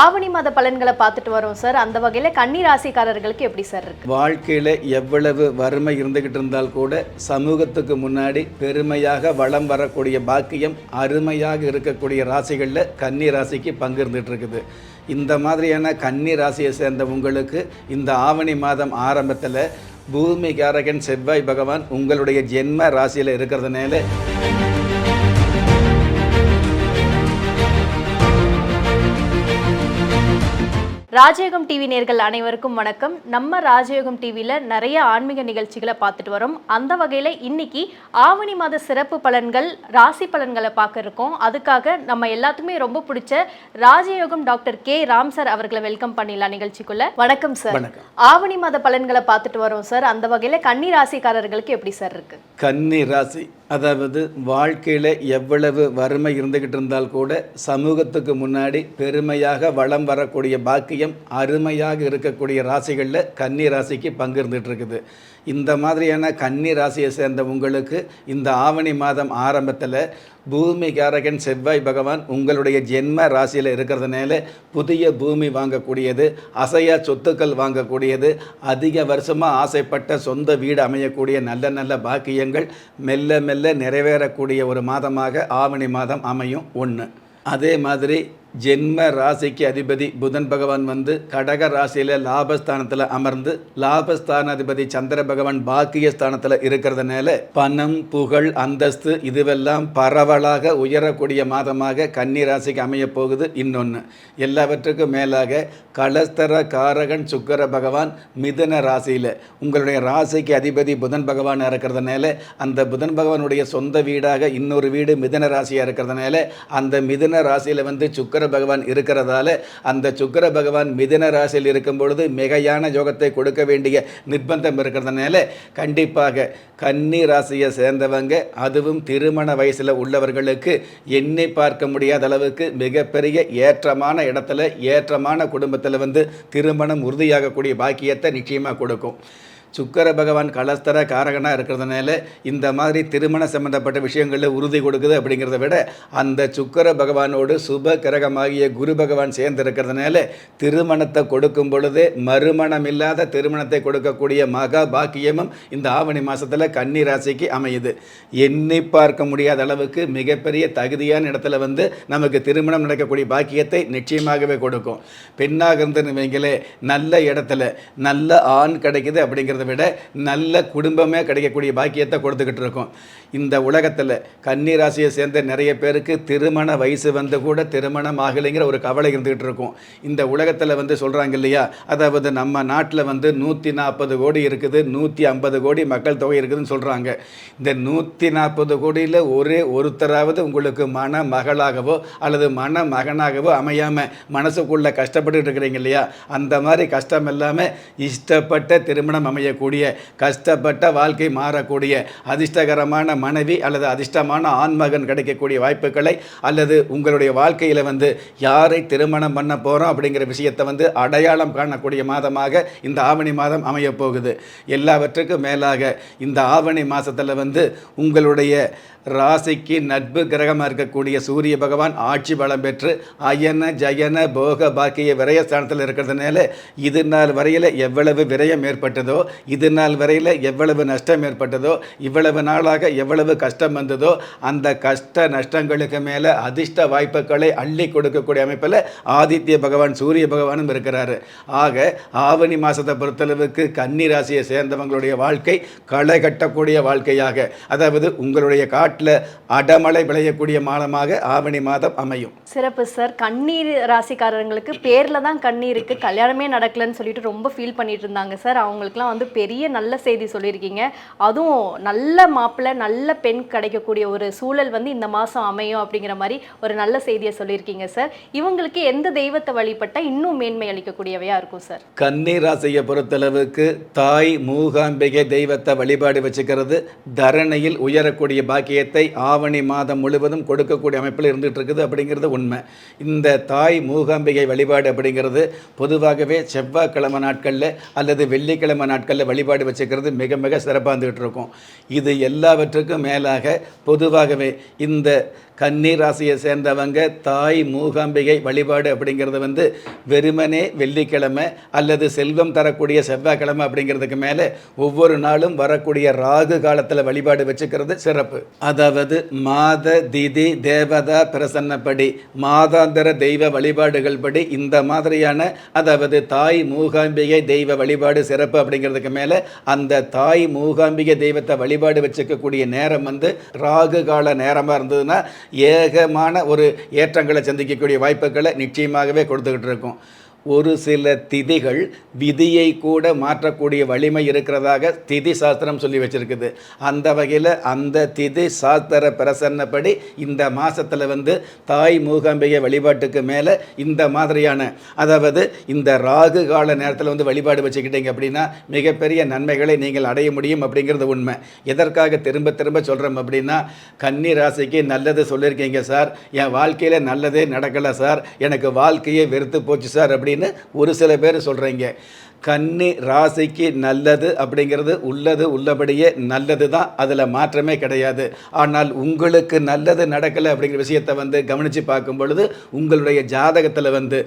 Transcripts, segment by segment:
ஆவணி மாத பலன்களை பார்த்துட்டு வரோம் சார். அந்த வகையில் கன்னி ராசிக்காரர்களுக்கு எப்படி சார் இருக்கு? வாழ்க்கையில் எவ்வளவு வறுமை இருந்துக்கிட்டு இருந்தால் கூட சமூகத்துக்கு முன்னாடி பெருமையாக வளம் வரக்கூடிய பாக்கியம் அருமையாக இருக்கக்கூடிய ராசிகளில் கன்னி ராசிக்கு பங்கு இருந்துகிட்டு இருக்குது. இந்த மாதிரியான கன்னி ராசியை சேர்ந்த உங்களுக்கு இந்த ஆவணி மாதம் ஆரம்பத்தில் பூமி காரகன் செவ்வாய் பகவான் உங்களுடைய ஜென்ம ராசியில் இருக்கிறதுனால ராஜயோகம் டிவி நேர்கள் அனைவருக்கும் வணக்கம். நம்ம ராஜயோகம் டிவியில் நிறைய ஆன்மீக நிகழ்ச்சிகளை பார்த்துட்டு வரோம். அந்த வகையில் இன்னைக்கு ஆவணி மாத சிறப்பு பலன்கள் ராசி பலன்களை பார்க்க இருக்கோம். அதுக்காக நம்ம எல்லாத்துக்குமே ரொம்ப பிடிச்ச Rajayogam doctor K. Ram sir அவர்களை வெல்கம் பண்ணிடலாம் நிகழ்ச்சிக்குள்ள. வணக்கம் சார். ஆவணி மாத பலன்களை பார்த்துட்டு வரோம் சார். அந்த வகையில் கன்னி ராசிக்காரர்களுக்கு எப்படி சார் இருக்கு? கன்னி ராசி அதாவது வாழ்க்கையில் எவ்வளவு வறுமை இருந்துக்கிட்டு இருந்தால் கூட சமூகத்துக்கு முன்னாடி பெருமையாக வளம் வரக்கூடிய பாக்கியம் அருமையாக இருக்கக்கூடிய ராசிகளில் கன்னி ராசிக்கு பங்கு இருக்குது. இந்த மாதிரியான கன்னி ராசியை சேர்ந்த உங்களுக்கு இந்த ஆவணி மாதம் ஆரம்பத்தில் பூமி காரகன் செவ்வாய் பகவான் உங்களுடைய ஜென்ம ராசியில் இருக்கிறதுனால புதிய பூமி வாங்கக்கூடியது அசையா சொத்துக்கள் வாங்கக்கூடியது அதிக வருஷமாக ஆசைப்பட்ட சொந்த வீடு அமையக்கூடிய நல்ல நல்ல பாக்கியங்கள் மெல்ல மெல்ல நிறைவேறக்கூடிய ஒரு மாதமாக ஆவணி மாதம் அமையும். ஒன்று அதே மாதிரி ஜென்ம ராசிக்கு அதிபதி புதன் பகவான் வந்து கடக ராசியில் லாபஸ்தானத்தில் அமர்ந்து லாபஸ்தானாதிபதி சந்திர பகவான் பாக்கிய ஸ்தானத்தில் இருக்கிறதுனால பணம் புகழ் அந்தஸ்து இதுவெல்லாம் பரவலாக உயரக்கூடிய மாதமாக கன்னி ராசிக்கு அமைய போகுது இன்னொன்று எல்லாவற்றுக்கும் மேலாக கலஸ்தர காரகன் சுக்கர பகவான் மிதுன ராசியில் உங்களுடைய ராசிக்கு அதிபதி புதன் பகவான் இருக்கிறதுனால அந்த புதன் பகவானுடைய சொந்த வீடாக இன்னொரு வீடு மிதன ராசியாக இருக்கிறதுனால அந்த மிதுன ராசியில் வந்து சுக்கர பகவான் இருக்கிறதால அந்த சுக்கர பகவான் மிதன ராசியில் இருக்கும் பொழுது மிகையான யோகத்தை கொடுக்க வேண்டிய நிர்பந்தம் இருக்கிறதுனால கண்டிப்பாக கன்னி ராசியை சேர்ந்தவங்க அதுவும் திருமண வயசில் உள்ளவர்களுக்கு எண்ணி பார்க்க முடியாத அளவுக்கு மிகப்பெரிய ஏற்றமான இடத்துல ஏற்றமான குடும்பத்தில் வந்து திருமணம் உறுதியாகக்கூடிய பாக்கியத்தை நிச்சயமாக கொடுக்கும். சுக்கர பகவான் கலஸ்தர காரகனாக இருக்கிறதுனால இந்த மாதிரி திருமண சம்பந்தப்பட்ட விஷயங்களில் உறுதி கொடுக்குது அப்படிங்கிறத விட அந்த சுக்கர பகவானோடு சுப கிரகமாகிய குரு பகவான் சேர்ந்து இருக்கிறதுனால திருமணத்தை கொடுக்கும் பொழுது மறுமணம் இல்லாத திருமணத்தை கொடுக்கக்கூடிய மகா பாக்கியமும் இந்த ஆவணி மாதத்தில் கன்னி ராசிக்கு அமையுது. எண்ணி பார்க்க முடியாத அளவுக்கு மிகப்பெரிய தகுதியான இடத்துல வந்து நமக்கு திருமணம் நடக்கக்கூடிய பாக்கியத்தை நிச்சயமாகவே கொடுக்கும். பெண்ணாக இருந்துன்னு வைங்களே நல்ல இடத்துல நல்ல ஆண் கிடைக்குது அப்படிங்கிறது விட நல்ல குடும்பமே கிடைக்கக்கூடிய பாக்கியத்தை கொடுத்துக்கிட்டு இருக்கோம். இந்த உலகத்தில் கன்னிராசியை சேர்ந்த நிறைய பேருக்கு திருமண வயசு வந்து கூட திருமணம் ஆகலைங்கிற ஒரு கவலை இருந்துகிட்டு இருக்கும். இந்த உலகத்தில் வந்து சொல்கிறாங்க இல்லையா? அதாவது நம்ம நாட்டில் வந்து நூற்றி நாற்பது கோடி இருக்குது நூற்றி ஐம்பது கோடி மக்கள் தொகை இருக்குதுன்னு சொல்கிறாங்க இந்த நூற்றி நாற்பது கோடியில் ஒரே ஒருத்தராவது உங்களுக்கு மன மகளாகவோ அல்லது மன மகனாகவோ அமையாமல் மனசுக்குள்ளே கஷ்டப்பட்டு இருக்கிறீங்க இல்லையா? அந்த மாதிரி கஷ்டம் இல்லாமல் இஷ்டப்பட்ட திருமணம் அமையக்கூடிய கஷ்டப்பட்ட வாழ்க்கை மாறக்கூடிய அதிர்ஷ்டகரமான மனைவி அல்லது அதிர்ஷ்டமான ஆண்மகன் கிடைக்கக்கூடிய வாய்ப்புகளை அல்லது உங்களுடைய வாழ்க்கையில் வந்து யாரை திருமணம் பண்ண போகிறோம் அப்படிங்கிற விஷயத்தை வந்து அடையாளம் காணக்கூடிய மாதமாக இந்த ஆவணி மாதம் அமையப் போகுது. எல்லாவற்றுக்கும் மேலாக இந்த ஆவணி மாதத்தில் வந்து உங்களுடைய ராசிக்கு நட்பு கிரகமாக இருக்கக்கூடிய சூரிய பகவான் ஆட்சி பலம் பெற்று அயன ஜயன போக பாக்கிய விரயஸ்தானத்தில் இருக்கிறதுனால இது நாள் வரையில் எவ்வளவு விரயம் ஏற்பட்டதோ இது நாள் வரையில் எவ்வளவு நஷ்டம் ஏற்பட்டதோ இவ்வளவு நாளாக எவ்வளவு எவ்வளவு கஷ்டம் வந்ததோ அந்த கஷ்ட நஷ்டங்களுக்கு மேலே அதிர்ஷ்ட வாய்ப்புகளை அள்ளி கொடுக்கக்கூடிய அமைப்பில் ஆதித்ய பகவான் சூரிய பகவானும் இருக்கிறாரு. ஆக ஆவணி மாதத்தை பொறுத்தளவுக்கு கன்னி ராசியை சேர்ந்தவங்களுடைய வாழ்க்கை களை கட்டக்கூடிய வாழ்க்கையாக. அதாவது உங்களுடைய காட்டில் அடமழை விளையக்கூடிய மாதமாக ஆவணி மாதம் அமையும். சிறப்பு சார் கண்ணீர் ராசிக்காரங்களுக்கு பேரில் தான் கண்ணீருக்கு கல்யாணமே நடக்கலன்னு சொல்லிட்டு ரொம்ப ஃபீல் பண்ணிட்டு இருந்தாங்க சார் அவங்களுக்குலாம் வந்து பெரிய நல்ல செய்தி சொல்லியிருக்கீங்க. அதுவும் நல்ல மாப்பிள்ளை நல்ல நல்ல பெண் கிடைக்கக்கூடிய ஒரு சூழல் வந்து இந்த மாதம் அமையும் அப்படிங்கிற மாதிரி ஒரு நல்ல செய்தியை சொல்லியிருக்கீங்க சார். இவங்களுக்கு எந்த தெய்வத்தை வழிபட்டால் இன்னும் மேன்மை அளிக்கக்கூடியவையாக இருக்கும் சார்? கன்னி ராசியை பொறுத்தளவுக்கு தாய் மூகாம்பிகை தெய்வத்தை வழிபாடு வச்சுக்கிறது தரணையில் உயரக்கூடிய பாக்கியத்தை ஆவணி மாதம் முழுவதும் கொடுக்கக்கூடிய அமைப்பில் இருந்துகிட்டு இருக்குது அப்படிங்கிறது உண்மை. இந்த தாய் மூகாம்பிகை வழிபாடு அப்படிங்கிறது பொதுவாகவே செவ்வாய்க்கிழமை நாட்களில் அல்லது வெள்ளிக்கிழமை நாட்களில் வழிபாடு வச்சுக்கிறது மிக மிக சிறப்பாக இருந்துகிட்டு இருக்கும் இது எல்லாவற்றுக்கும் மேலாக பொதுவாகவே இந்த கன்னி ராசியை சேர்ந்தவங்க தாய் மூகாம்பிகை வழிபாடு அப்படிங்கிறது வந்து வெறுமனே வெள்ளிக்கிழமை அல்லது செல்வம் தரக்கூடிய செவ்வாய்க்கிழமை அப்படிங்கிறதுக்கு மேலே ஒவ்வொரு நாளும் வரக்கூடிய ராகு காலத்தில் வழிபாடு வச்சுக்கிறது சிறப்பு. அதாவது மாத திதி தேவதா பிரசன்னப்படி மாதாந்திர தெய்வ வழிபாடுகள் படி இந்த மாதிரியான அதாவது தாய் மூகாம்பிகை தெய்வ வழிபாடு சிறப்பு அப்படிங்கிறதுக்கு மேலே அந்த தாய் மூகாம்பிகை தெய்வத்தை வழிபாடு வச்சுக்கக்கூடிய நேரம் வந்து ராகு கால நேரமாக இருந்ததுன்னா ஏகமான ஒரு ஏற்றங்களை சந்திக்கக்கூடிய வாய்ப்புகளை நிச்சயமாகவே கொடுத்துக்கிட்டு இருக்கும். ஒரு சில திதிகள் விதியை கூட மாற்றக்கூடிய வலிமை இருக்கிறதாக திதி சாஸ்திரம் சொல்லி வச்சுருக்குது. அந்த வகையில் அந்த திதி சாஸ்திர பிரசன்னப்படி இந்த மாதத்தில் வந்து தாய் மூகாம்பிகை வழிபாட்டுக்கு மேலே இந்த மாதிரியான அதாவது இந்த ராகு கால நேரத்தில் வந்து வழிபாடு வச்சுக்கிட்டீங்க அப்படின்னா மிகப்பெரிய நன்மைகளை நீங்கள் அடைய முடியும் அப்படிங்கிறது உண்மை. எதற்காக திரும்ப திரும்ப சொல்கிறோம் அப்படின்னா கன்னி ராசிக்கு நல்லது சொல்லியிருக்கீங்க சார். என் வாழ்க்கையில் நல்லதே நடக்கலை சார். எனக்கு வாழ்க்கையே வெறுத்து போச்சு சார் அப்படின்னு ஒரு சில பேர் சொல்கிறீங்க கன்னி ராசிக்கு நல்லது அப்படிங்கிறது உள்ளது உள்ளபடியே நல்லது தான். அதில் மாற்றமே கிடையாது. ஆனால் உங்களுக்கு நல்லது நடக்கலை அப்படிங்கிற விஷயத்தை வந்து கவனித்து பார்க்கும் பொழுது உங்களுடைய ஜாதகத்தில் வந்து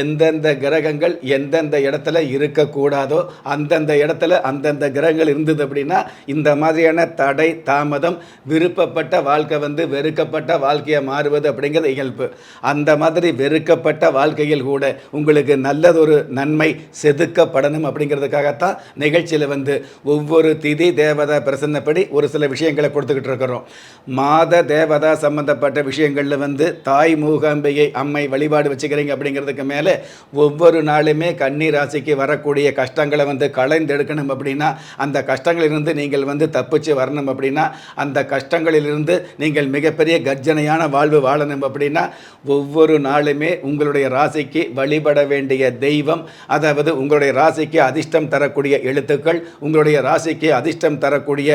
எந்தெந்த கிரகங்கள் எந்தெந்த இடத்துல இருக்கக்கூடாதோ அந்தந்த இடத்துல அந்தந்த கிரகங்கள் இருந்தது அப்படின்னா இந்த மாதிரியான தடை தாமதம் விருப்பப்பட்ட வாழ்க்கை வந்து வெறுக்கப்பட்ட வாழ்க்கையை மாறுவது அப்படிங்கிறது இயல்பு. அந்த மாதிரி வெறுக்கப்பட்ட வாழ்க்கையில் கூட உங்களுக்கு நல்லதொரு நன்மை செதுக்க படணும் அப்படிங்கிறதுக்காகத்தான் நிகழ்ச்சியில் வந்து ஒவ்வொரு திதி தேவதா பிரசன்னப்படி ஒரு சில விஷயங்களை கொடுத்துக்கிட்டு இருக்கிறோம். மாத தேவதா சம்பந்தப்பட்ட விஷயங்களில் வந்து தாய் மூகாம்பிகை அம்மை வழிபாடு வச்சுக்கிறீங்க அப்படிங்கிறதுக்கு மேலே ஒவ்வொரு நாளுமே கன்னி ராசிக்கு வரக்கூடிய கஷ்டங்களை வந்து களைந்தெடுக்கணும் அப்படின்னா அந்த கஷ்டங்களிலிருந்து நீங்கள் வந்து தப்பிச்சு வரணும் அப்படின்னா அந்த கஷ்டங்களிலிருந்து நீங்கள் மிகப்பெரிய கர்ஜனையான வாழ்வு வாழணும் அப்படின்னா ஒவ்வொரு நாளுமே உங்களுடைய ராசிக்கு வழிபட வேண்டிய தெய்வம் அதாவது உங்களுடைய ராசிக்கு அதிர்ஷ்டம் தரக்கூடிய எழுத்துக்கள் உங்களுடைய ராசிக்கு அதிர்ஷ்டம் தரக்கூடிய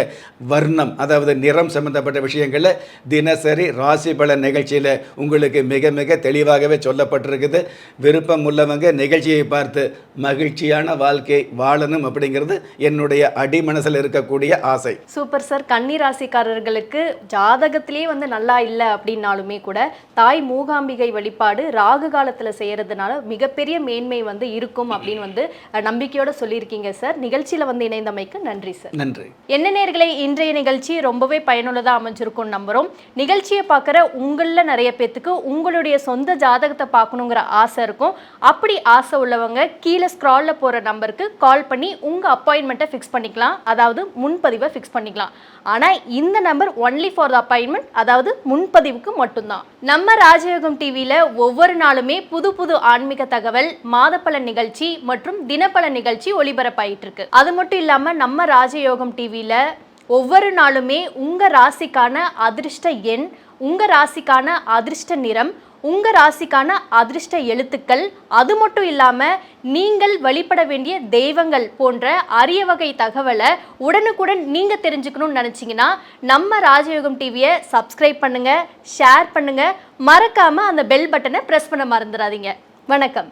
வர்ணம் அதாவது நிறம் சம்பந்தப்பட்ட விஷயங்களில் தினசரி ராசி பல நிகழ்ச்சியில் உங்களுக்கு மிக மிக தெளிவாகவே சொல்லப்பட்டிருக்குது. விருப்பம் உள்ளவங்க நிகழ்ச்சியை பார்த்து மகிழ்ச்சியான வாழ்க்கை வாழணும் அப்படிங்கிறது என்னுடைய அடிமனசில் இருக்கக்கூடிய ஆசை. Super sir. கன்னி ராசிக்காரர்களுக்கு ஜாதகத்திலே வந்து நல்லா இல்லை அப்படின்னாலுமே கூட தாய் மூகாம்பிகை வழிபாடு ராகு காலத்தில் செய்கிறதுனால மிகப்பெரிய மேன்மை வந்து இருக்கும் அப்படின்னு வந்து நம்பிக்கையோட சொல்லியிருக்கீங்க சார் நிகழ்ச்சியில வந்து இணைந்தமைக்கு நன்றி சார் நன்றி. என்ன நேர்களே இன்றைய நிகழ்ச்சி ரொம்பவே பயனுள்ளதாக அமைஞ்சிருக்கும் நம்புகிறோம் நிகழ்ச்சியை பார்க்குற உங்களில் நிறைய பேத்துக்கு உங்களுடைய சொந்த ஜாதகத்தை பார்க்கணுங்கிற ஆசை இருக்கும். அப்படி ஆசை உள்ளவங்க கீழே ஸ்க்ராலில் போகிற நம்பருக்கு கால் பண்ணி உங்கள் அப்பாயின்மெண்ட்டை ஃபிக்ஸ் பண்ணிக்கலாம். அதாவது முன்பதிவை ஃபிக்ஸ் பண்ணிக்கலாம். ஆனால் இந்த number only for the appointment அதாவது முன்பதிவுக்கு மட்டும்தான். நம்ம ராஜயோகம் டிவியில் ஒவ்வொரு நாளுமே புது புது ஆன்மீக தகவல் மாதப்பல நிகழ்ச்சி மற்றும் தினப்பல நிகழ்ச்சி ஒளிபரப்பாயிட்டு இருக்கு அது மட்டும் இல்லாமல் நம்ம ராஜயோகம் டிவியில் ஒவ்வொரு நாளுமே உங்கள் ராசிக்கான அதிர்ஷ்ட எண் உங்கள் ராசிக்கான அதிர்ஷ்ட நிறம் உங்கள் ராசிக்கான அதிர்ஷ்ட எழுத்துக்கள் அது மட்டும் இல்லாமல் நீங்கள் வழிபட வேண்டிய தெய்வங்கள் போன்ற அரிய வகை தகவலை உடனுக்குடன் நீங்கள் தெரிஞ்சுக்கணும்னு நினச்சிங்கன்னா நம்ம ராஜயோகம் டிவியை சப்ஸ்கிரைப் பண்ணுங்கள் ஷேர் பண்ணுங்கள் மறக்காமல் அந்த பெல் பட்டனை ப்ரெஸ் பண்ண மறந்துடாதீங்க. வணக்கம்.